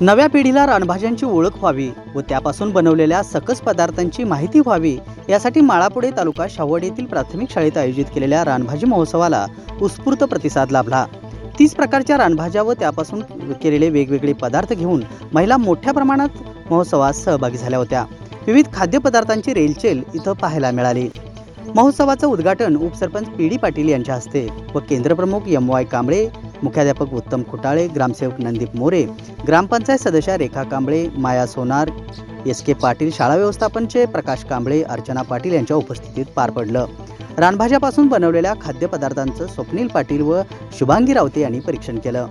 नव्या पिढीला रानभाज्यांची ओळख व्हावी व त्यापासून बनवलेल्या सकस पदार्थांची माहिती व्हावी यासाठी माळापुडे तालुका शावड येथील प्राथमिक शाळेत आयोजित केलेल्या रानभाजी महोत्सवाला उत्स्फूर्त प्रतिसाद लाभला. तीस प्रकारच्या रानभाज्या व त्यापासून केलेले वेगवेगळे पदार्थ घेऊन महिला मोठ्या प्रमाणात महोत्सवात सहभागी झाल्या होत्या. विविध खाद्यपदार्थांची रेलचेल इथं पाहायला मिळाली. महोत्सवाचं उद्घाटन उपसरपंच पी डी पाटील यांच्या हस्ते व केंद्रप्रमुख एम वाय कांबळे मुख्याध्यापक उत्तम खुटाळे ग्रामसेवक नंदीप मोरे ग्रामपंचायत सदस्या रेखा कांबळे माया सोनार एस के पाटील शाळा व्यवस्थापनचे प्रकाश कांबळे अर्चना पाटील यांच्या उपस्थितीत पार पडलं. रानभाज्यापासून बनवलेल्या खाद्यपदार्थांचं स्वप्नील पाटील व शुभांगी रावते यांनी परीक्षण केलं.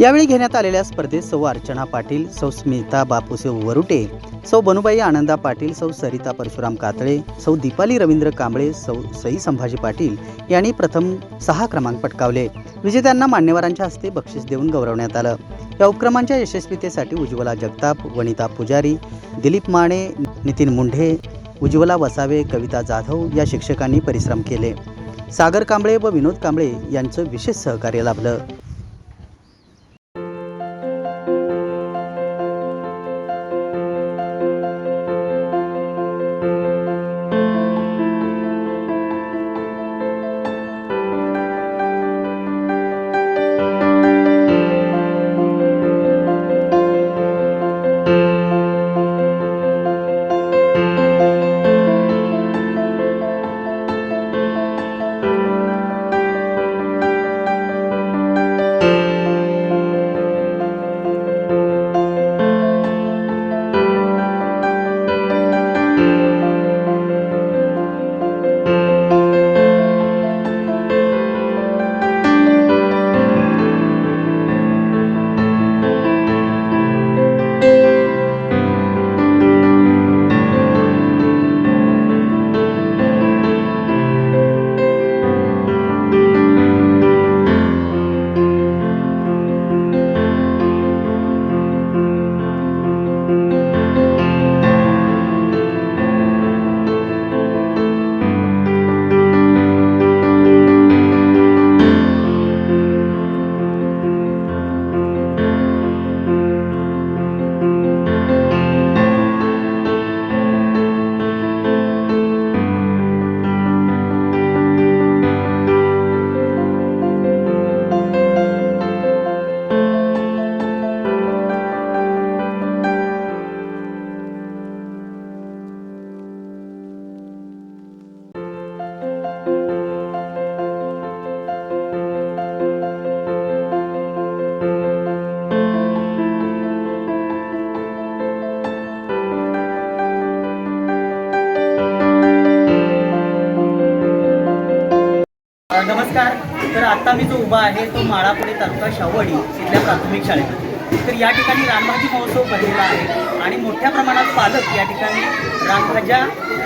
यावेळी घेण्यात आलेल्या स्पर्धेत सौ अर्चना पाटील सौ स्मिता बापूसे वरुटे सौ बनुबाई आनंदा पाटील सौ सरिता परशुराम कातळे सौ दीपाली रवींद्र कांबळे सौ सई संभाजी पाटील यांनी प्रथम सहा क्रमांक पटकावले. विजेत्यांना मान्यवरांच्या हस्ते बक्षीस देऊन गौरवण्यात आलं. या उपक्रमांच्या यशस्वीतेसाठी उज्ज्वला जगताप वनिता पुजारी दिलीप माने नितीन मुंढे उज्ज्वला वसावे कविता जाधव या शिक्षकांनी परिश्रम केले. सागर कांबळे व विनोद कांबळे यांचं विशेष सहकार्य लाभलं. नमस्कार. तर आता मी जो उभा आहे तो माळापुरी तालुका शावडी इथल्या प्राथमिक शाळेत. तर या ठिकाणी रानभाजी महोत्सव भरलेला आहे आणि मोठ्या प्रमाणात पालक या ठिकाणी रानभाज्या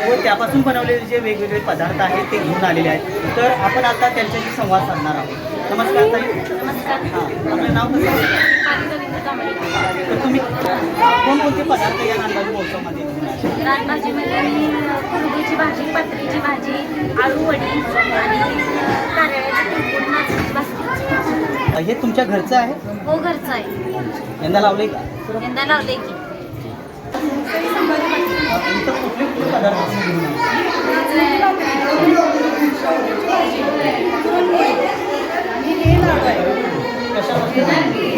व त्यापासून बनवलेले जे वेगवेगळे पदार्थ आहेत ते घेऊन आलेले आहेत. तर आपण आता त्यांच्याशी संवाद साधणार आहोत. नमस्कार ताई. नमस्कार हां आपलं नाव कसं आहे? पाणी रवींद्र कांबळे तर तुम्ही कोणकोणते पदार्थ या रानभाजी महोत्सवामध्ये आले रानभाजीमध्ये मी कुरडीची भाजी पात्रीची भाजी आळू वडी आणि कारळ्याची तिरपूड नाचणीची भाजी अ, हे तुमच्या घरचं आहे? हो घरचं आहे. यंदा लावले का? यंदा लावले की. इथं कुठले कुठले पदार्थ तुम्ही घेऊन आले कशापासून हे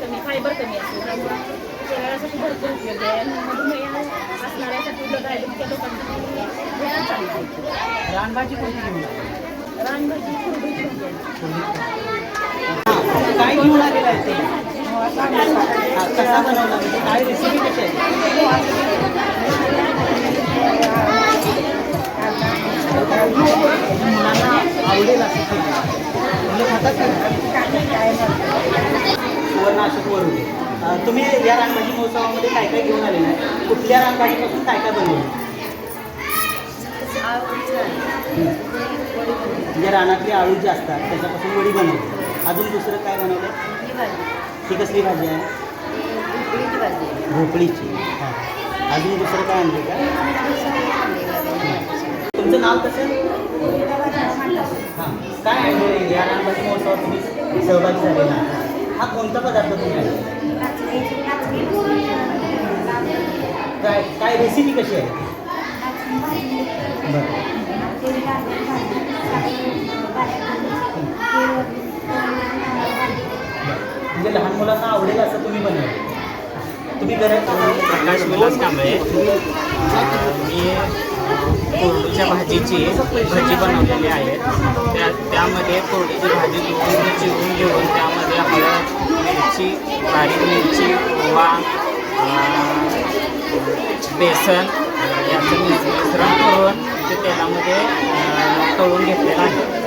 कमी फायबर कमी असते. शरीरासाठी भरपूर उपयोगी आहे. मधुमेह असणाऱ्यासाठी डायबिटीच्या लोकांसाठी रानभाजी? रानभाजी कुरडीची भाजी आहे. काय घेऊन आलेलं आहे ते? कसा बनवला? म्हणजे काय रेसिपी कशी आहे? मुलांना आवडेल असं केलं. मुलं खातात का नाशिक वरून तुम्ही या रानभाजी महोत्सवामध्ये काय काय घेऊन आलेलं आहे कुठल्या रानभाजीपासून काय काय बनवलं? म्हणजे रानातली आळू जे असतात त्याच्यापासून वडी बनवते अजून दुसरं काय बनवलं? ती कसली भाजी आहे? भोपळीची. हां. अजून दुसरं काय आणलं का? तुमचं नाव कसं? हां. काय आहे या रानभाजी महोत्सवात तुम्ही सहभागी झालेला हा कोणता पदार्थ तुम्ही काय काय रेसिपी कशी आहे? म्हणजे लहान मुलांना आवडेल असं तुम्ही बनवलं तुम्ही घरात प्रकाश विलास कांबळे. अं, मी कोरडूच्या भाजीची भजी बनवलेली आहे. त्या त्यामध्ये कोरडूची भाजी धुवून चिरून घेऊन त्यामध्ये हळद मिरची बारीक मिरची ओवा बेसन याचं मिश्रण करून ते तेलामध्ये तळून घेतलेलं आहे.